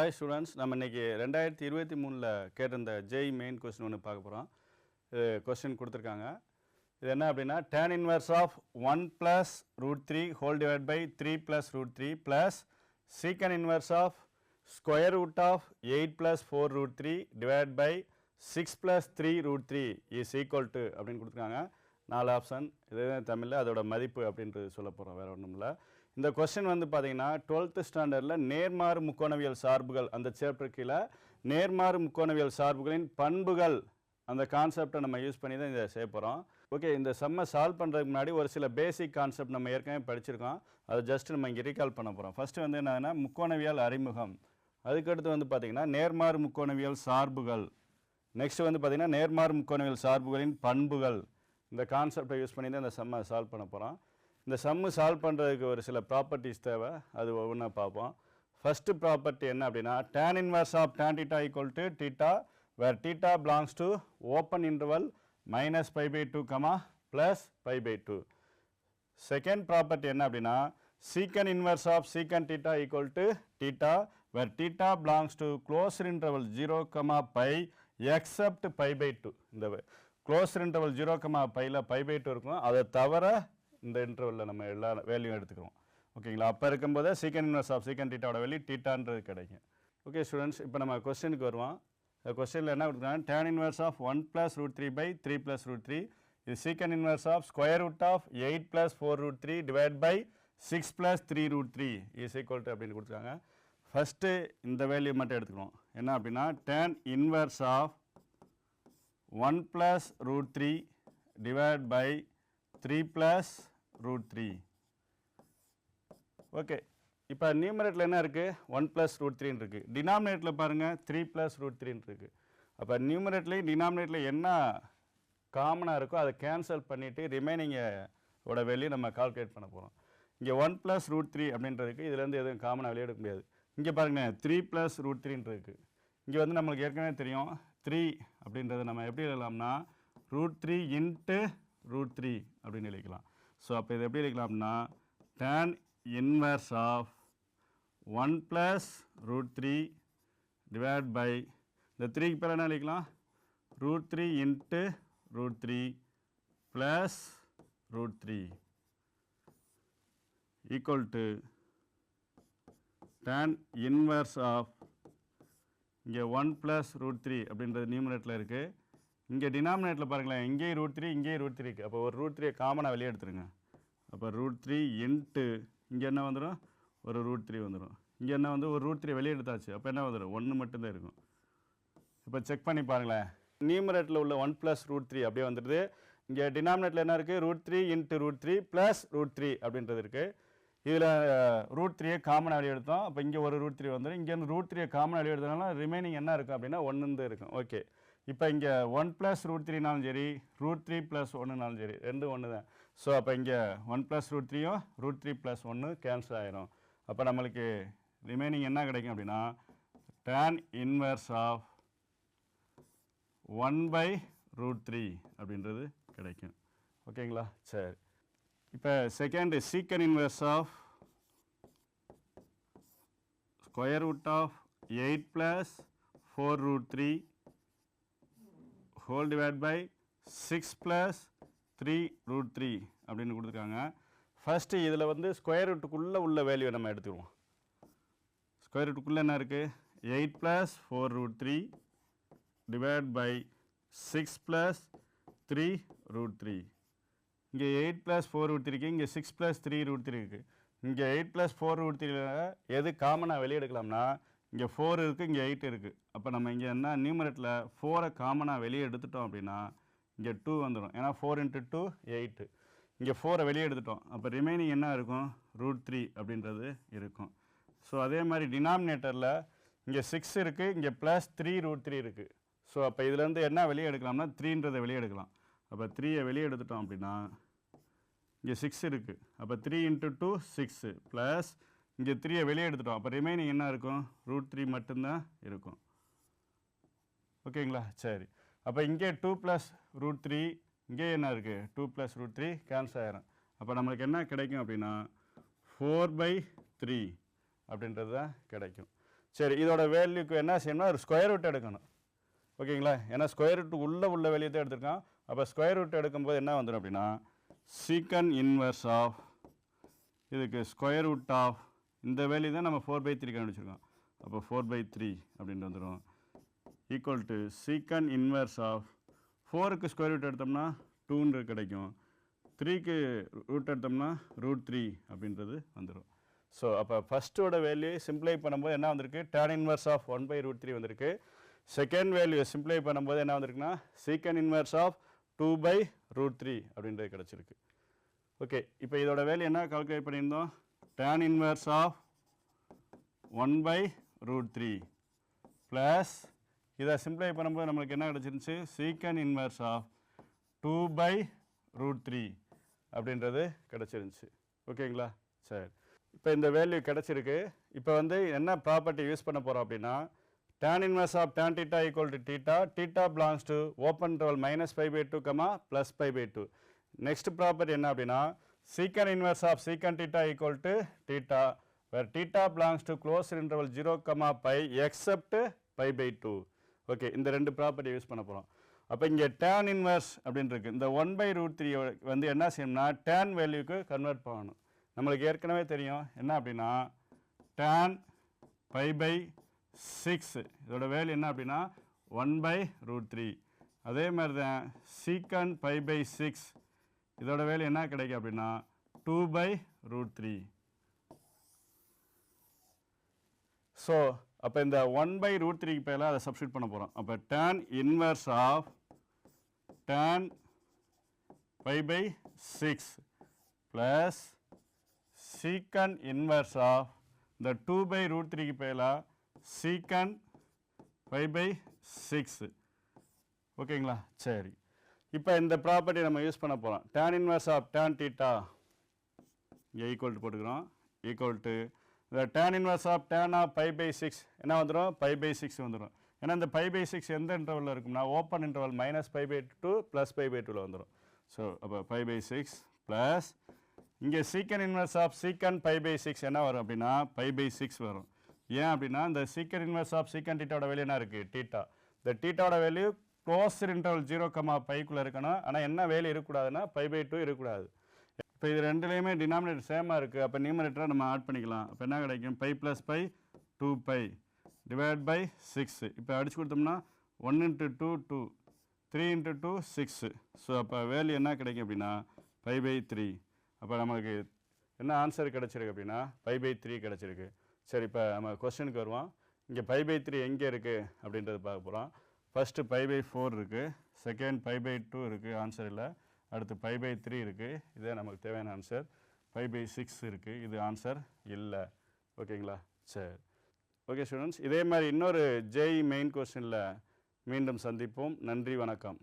Hi students நம்ம இன்றைக்கி ரெண்டாயிரத்தி இருபத்தி மூணில் கேட்டிருந்த ஜெய் மெயின் கொஸ்டின் ஒன்று பார்க்க போகிறோம் இது கொஸ்டின் கொடுத்துருக்காங்க. இது என்ன அப்படின்னா tan inverse of one plus root three whole divide by three plus root three plus secant inverse of square root of eight plus four root three divide by six plus three root three is equal to அப்படின்னு கொடுத்துருக்காங்க. நாலு option இதுதான் தமிழில் அதோட மதிப்பு அப்படின்றது சொல்ல போகிறோம் வேறு ஒன்றும் இல்லை. இந்த கொஸ்டின் வந்து பார்த்தீங்கன்னா டுவெல்த்து ஸ்டாண்டர்டில் நேர்மாறு முக்கோணவியல் சார்புகள் அந்த சாப்டர் கீழே நேர்மாறு முக்கோணவியல் சார்புகளின் பண்புகள் அந்த கான்செப்டை நம்ம யூஸ் பண்ணி தான் இதை செய்ய போகிறோம் ஓகே இந்த செம்மை சால்வ் பண்ணுறதுக்கு முன்னாடி ஒரு சில பேசிக் கான்செப்ட் நம்ம ஏற்கனவே படிச்சிருக்கோம். அதை ஜஸ்ட் நம்ம இங்கே ரீகால் பண்ண போகிறோம் ஃபஸ்ட்டு வந்து என்னன்னா முக்கோணவியல் அறிமுகம். அதுக்கடுத்து வந்து பார்த்திங்கன்னா நேர்மாறு முக்கோணவியல் சார்புகள். நெக்ஸ்ட் வந்து பார்த்திங்கன்னா நேர்மாறு முக்கோணவியல் சார்புகளின் பண்புகள். இந்த கான்செப்டை யூஸ் பண்ணி தான் இந்த செம்மை சால்வ் பண்ண போகிறோம் இந்த சம்மு சால்வ் பண்ணுறதுக்கு ஒரு சில ப்ராப்பர்ட்டிஸ் தேவை. அது ஒவ்வொன்றா பார்ப்போம். ஃபஸ்ட்டு ப்ராப்பர்ட்டி என்ன அப்படின்னா tan inverse of tan theta equal to theta where theta belongs to open interval minus pi by 2 comma plus pi by 2 second property என்ன அப்படின்னா secant inverse of secant theta equal to theta where theta belongs to closer interval zero comma pi except pi by two இந்த closed interval zero comma பையில் pi by two இருக்கும் அதை தவிர இந்த இன்டர்வலில் நம்ம எல்லா வேல்யூ எடுத்துக்கிறோம். ஓகேங்களா அப்போ இருக்கும்போது சீக்கன் இன்வர்ஸ் ஆஃப் சீக்கன் டீட்டாவோட வேல்யூ டீட்டான்றது கிடைக்கும். ஓகே ஸ்டூடெண்ட்ஸ் இப்போ நம்ம கொஸ்டினுக்கு வருவோம். இந்த கொஸ்டினில் என்ன கொடுக்குறாங்க? Tan inverse of one plus root three by three plus root three இது secant inverse of square root of eight plus four root three divide by six plus three root three is equal to அப்படின்னு கொடுத்துருக்காங்க first இந்த value மட்டும் எடுத்துக்கிறோம். என்ன அப்படின்னா tan inverse of 1 plus root 3 divided by 3 plus root 3 okay இப்போ நியூமரேட்டில் என்ன இருக்குது ஒன் ப்ளஸ் ரூட் த்ரீன்னு இருக்குது டினாமினேட்டில் பாருங்கள் த்ரீ ப்ளஸ் ரூட் த்ரீன்னு இருக்குது அப்போ நியூமரேட்லேயும் டினாமினேட்டில் என்ன காமனாக இருக்கோ அதை கேன்சல் பண்ணிவிட்டு ரிமைனிங்கோட வெளியே நம்ம கால்குலேட் பண்ண போகிறோம் இங்கே ஒன் ப்ளஸ் ரூட் த்ரீ அப்படின்றதுக்கு இதுலேருந்து எதுவும் காமனாக வெளியே எடுக்க முடியாது. இங்கே பாருங்கள் த்ரீ ப்ளஸ் ரூட் த்ரீன்னு இருக்குது இங்கே வந்து நம்மளுக்கு ஏற்கனவே தெரியும் த்ரீ அப்படின்றத நம்ம எப்படி எழுதலாம்னா root three into root three அப்படின்னு எழுதிக்கலாம். ஸோ அப்போ இது எப்படி எழுதிக்கலாம்னா tan inverse of one plus root three divide by இந்த த்ரீக்கு பேர் என்ன எழுதிக்கலாம்? Root three into root three plus root three equal to tan inverse of இங்கே ஒன் ப்ளஸ் ரூட் த்ரீ அப்படின்றது நியூமினேட்டில் இருக்குது இங்கே டினாமினேட்டில் பாருங்களேன் இங்கேயும் ரூட் த்ரீ இங்கேயும் ரூட் த்ரீ இருக்குது அப்போ ஒரு ரூட் த்ரீயை காமனாக வெளியே எடுத்துருங்க. அப்போ ரூட் த்ரீ இன்ட்டு இங்கே என்ன வந்துடும் ஒரு ரூட் த்ரீ வந்துடும் இங்கே என்ன வந்து? ஒரு ரூட் த்ரீ வெளியே எடுத்தாச்சு. அப்போ என்ன வந்துடும் ஒன்று மட்டும்தான் இருக்கும். இப்போ செக் பண்ணி பாருங்களேன். நியூமரேட்டில் உள்ள ஒன் ப்ளஸ் ரூட் த்ரீ அப்படியே வந்துடுது. இங்கே டினாமினேட்டில் என்ன இருக்குது root three into root three plus root three அப்படின்றது இருக்குது இதில் ரூட் த்ரீயை காமன் வெளியே எடுத்தோம். அப்போ இங்கே ஒரு ரூட் த்ரீ வந்துடும் இங்கேருந்து ரூட் த்ரீயை காமன் வெளியே எடுத்தனால ரிமைனிங் என்ன இருக்கும் அப்படின்னா ஒன்று இருக்கும். ஓகே இப்போ இங்கே ஒன் ப்ளஸ் ரூட் த்ரீனாலும் சரி ரூட் த்ரீ ப்ளஸ் ஒன்றுனாலும் சரி ரெண்டு ஒன்று தான் ஸோ அப்போ இங்கே ஒன் ப்ளஸ் ரூட் த்ரீயும் ரூட் த்ரீ ப்ளஸ் ஒன்று கேன்சல் ஆகிரும் அப்போ நம்மளுக்கு ரிமைனிங் என்ன கிடைக்கும் அப்படின்னா tan inverse of one by root three அப்படின்றது கிடைக்கும். ஓகேங்களா சரி. இப்போ second secant inverse of square root of eight plus four root three whole divide by six plus three root three அப்படின்னு கொடுத்துருக்காங்க. ஃபஸ்ட்டு இதில் வந்து ஸ்கொயர் ரூட்டுக்குள்ளே உள்ள வேல்யூ நம்ம எடுத்துக்குவோம். ஸ்கொயர் ரூட்டுக்குள்ளே என்ன இருக்குது eight plus four root three divide by six plus three root three இங்கே எயிட் ப்ளஸ் ஃபோர் ரூட் த்ரீக்கு இங்கே six plus three root three இருக்குது இங்கே எயிட் ப்ளஸ் ஃபோர் ரூட் எது காமனாக வெளியே எடுக்கலாம்னா இங்கே ஃபோர் இருக்குது இங்கே எயிட் இருக்குது அப்போ நம்ம இங்கே என்ன நியூமரேட்டில் ஃபோரை காமனாக வெளியே எடுத்துட்டோம் அப்படின்னா இங்கே டூ வந்துடும் ஏன்னா ஃபோர் இன்ட்டு டூ எயிட்டு இங்கே ஃபோரை வெளியே எடுத்துட்டோம். அப்போ ரிமைனிங் என்ன இருக்கும்? ரூட் த்ரீ அப்படின்றது இருக்கும். ஸோ அதே மாதிரி டினாமினேட்டரில் இங்கே சிக்ஸ் இருக்குது இங்கே ப்ளஸ் த்ரீ ரூட் த்ரீ இருக்குது ஸோ அப்போ இதுலேருந்து என்ன வெளியே எடுக்கலாம்னா த்ரீன்றதை வெளியே எடுக்கலாம். அப்போ த்ரீயை வெளியே எடுத்துட்டோம் அப்படின்னா இங்கே சிக்ஸ் இருக்குது அப்போ three into two six plus இங்கே த்ரீயை வெளியே எடுத்துட்டோம். அப்போ ரிமைனிங் என்ன இருக்கும்? ரூட் த்ரீ மட்டும்தான் இருக்கும். ஓகேங்களா சரி. அப்போ இங்கே டூ ப்ளஸ் ரூட் த்ரீ இங்கே என்ன இருக்குது two plus root three cancel ஆயிரும். அப்போ நம்மளுக்கு என்ன கிடைக்கும் அப்படின்னா ஃபோர் பை த்ரீ அப்படின்றது தான் கிடைக்கும். சரி இதோட வேல்யூக்கு என்ன செய்யணும்னா ஒரு ஸ்கொயர் ரூட் எடுக்கணும். ஓகேங்களா ஏன்னா ஸ்கொயர் ரூட் உள்ளே உள்ள வெளியே தான் எடுத்திருக்கான். அப்போ ஸ்கொயர் ரூட் எடுக்கும்போது என்ன வந்துடும் அப்படின்னா சீக்கன் இன்வர்ஸ் ஆஃப் இதுக்கு ஸ்கொயர் ரூட் ஆஃப் இந்த வேல்யூ தான் நம்ம ஃபோர் பை த்ரீ கண்டுபிடிச்சிருக்கோம். அப்போ ஃபோர் பை த்ரீ அப்படின்னு வந்துடும் equal to secant inverse of ஃபோருக்கு ஸ்கொயர் ரூட் எடுத்தோம்னா டூன்றது கிடைக்கும். த்ரீக்கு ரூட் எடுத்தோம்னா ரூட் த்ரீ அப்படின்றது வந்துடும் ஸோ அப்போ ஃபஸ்ட்டோட வேல்யூ சிம்ப்ளை பண்ணும்போது என்ன வந்திருக்கு? Tan inverse of one by root three வந்திருக்கு. செகண்ட் வேல்யூ சிம்ப்ளை பண்ணும்போது என்ன வந்திருக்குன்னா? Secant inverse of two by root three அப்படின்றது கிடச்சிருக்கு. ஓகே இப்போ இதோட வேல்யூ என்ன? கால்குலேட் பண்ணியிருந்தோம். Tan inverse of one by root three plus இதை சிம்ப்ளை பண்ணும்போது நம்மளுக்கு என்ன கிடச்சிருந்துச்சு? Secant inverse of two by root three அப்படின்றது கிடச்சிருந்துச்சு. ஓகேங்களா சரி. இப்போ இந்த வேல்யூ கிடச்சிருக்கு. இப்போ வந்து என்ன ப்ராப்பர்ட்டி யூஸ் பண்ண போகிறோம் அப்படின்னா tan inverse of tan theta equal to theta theta belongs to open interval minus pi by 2 comma plus pi by 2 next property என்ன அப்படின்னா secant inverse of secant theta equal to theta where theta belongs to closed interval 0 comma pi except pi by 2 Okay, இந்த ரெண்டு property use பண்ண போகிறோம் அப்போ இங்கே tan inverse அப்படின்னு இருக்கு இந்த ஒன் பை ரூட் த்ரீ வந்து என்ன செய்யணும்னா tan வேல்யூக்கு கன்வெர்ட் பண்ணணும் நம்மளுக்கு ஏற்கனவே தெரியும் என்ன அப்படின்னா tan பை பை சிக்ஸ் இதோட வேல்யூ என்ன அப்படின்னா ஒன் பை ரூட் த்ரீ அதே மாதிரி தான் சீக்கன் பை பை சிக்ஸ் இதோட வேல் என்ன கிடைக்கும் அப்படின்னா two by root three so அப்போ இந்த ஒன் பை ரூட் த்ரீக்கு பேரில் அதை சப்ஸ்டியூட் பண்ண போகிறோம் அப்போ tan inverse of tan pi by six plus secant inverse of இந்த டூ பை ரூட் த்ரீக்கு பேலாக சீக்கண்ட் ஃபைவ் பை சிக்ஸு ஓகேங்களா சரி. இப்போ இந்த ப்ராப்பர்ட்டி நம்ம யூஸ் பண்ண போகிறோம் tan inverse of tan theta இங்கே ஈக்குவல் டு போட்டுக்கிறோம். ஈக்குவல் டு இந்த tan inverse of tan of pi by six என்ன வந்துடும் பை பை சிக்ஸ் வந்துடும் ஏன்னா இந்த ஃபைவ் பை சிக்ஸ் எந்த இன்டர்வலில் இருக்கும்னா open interval minus five by two plus five by டூவில் வந்துடும் ஸோ அப்போ ஃபைவ் பை சிக்ஸ் ப்ளஸ் இங்கே secant inverse of secant pi by six என்ன வரும் அப்படின்னா ஃபைவ் பை சிக்ஸ் வரும். ஏன் அப்படின்னா இந்த சீக்கன் இன்வெர்ஸ் ஆஃப் சீக்கன் டீட்டாவோட வேல்யூ என்ன இருக்குது டீட்டா இந்த டீட்டாவோட value close interval zero comma பைக்குள்ளே இருக்கணும். ஆனால் என்ன வேல்யூ இருக்கக்கூடாதுன்னா பை பை டூ இருக்கக்கூடாது. இப்போ இது ரெண்டுலேயுமே டினாமினேட்டர் சேமாக இருக்குது அப்போ நியூமரேட்டராக நம்ம ஆட் பண்ணிக்கலாம். அப்போ என்ன கிடைக்கும்? Pi plus pi two pi divide by six இப்போ அடிச்சு கொடுத்தோம்னா one into two two three into two six so அப்போ வேல்யூ என்ன கிடைக்கும் அப்படின்னா பை பை த்ரீ அப்போ நமக்கு என்ன ஆன்சர் கிடச்சிருக்கு அப்படின்னா பை பை த்ரீ கிடச்சிருக்கு. சரி இப்போ நம்ம கொஸ்டினுக்கு வருவோம். இங்கே பை பை த்ரீ எங்கே இருக்குது அப்படின்றது பார்க்க போகிறோம் ஃபஸ்ட்டு பை பை ஃபோர் இருக்குது செகண்ட் பை பை டூ இருக்குது ஆன்சர் இல்லை. அடுத்து பை பை த்ரீ இருக்குது இதே நமக்கு தேவையான ஆன்சர் பை பை சிக்ஸ் இருக்குது இது ஆன்சர் இல்லை. ஓகேங்களா? சரி. ஓகே ஸ்டூடெண்ட்ஸ் இதே மாதிரி இன்னொரு ஜேஇ மெயின் கொஸ்டினில் மீண்டும் சந்திப்போம். நன்றி வணக்கம்.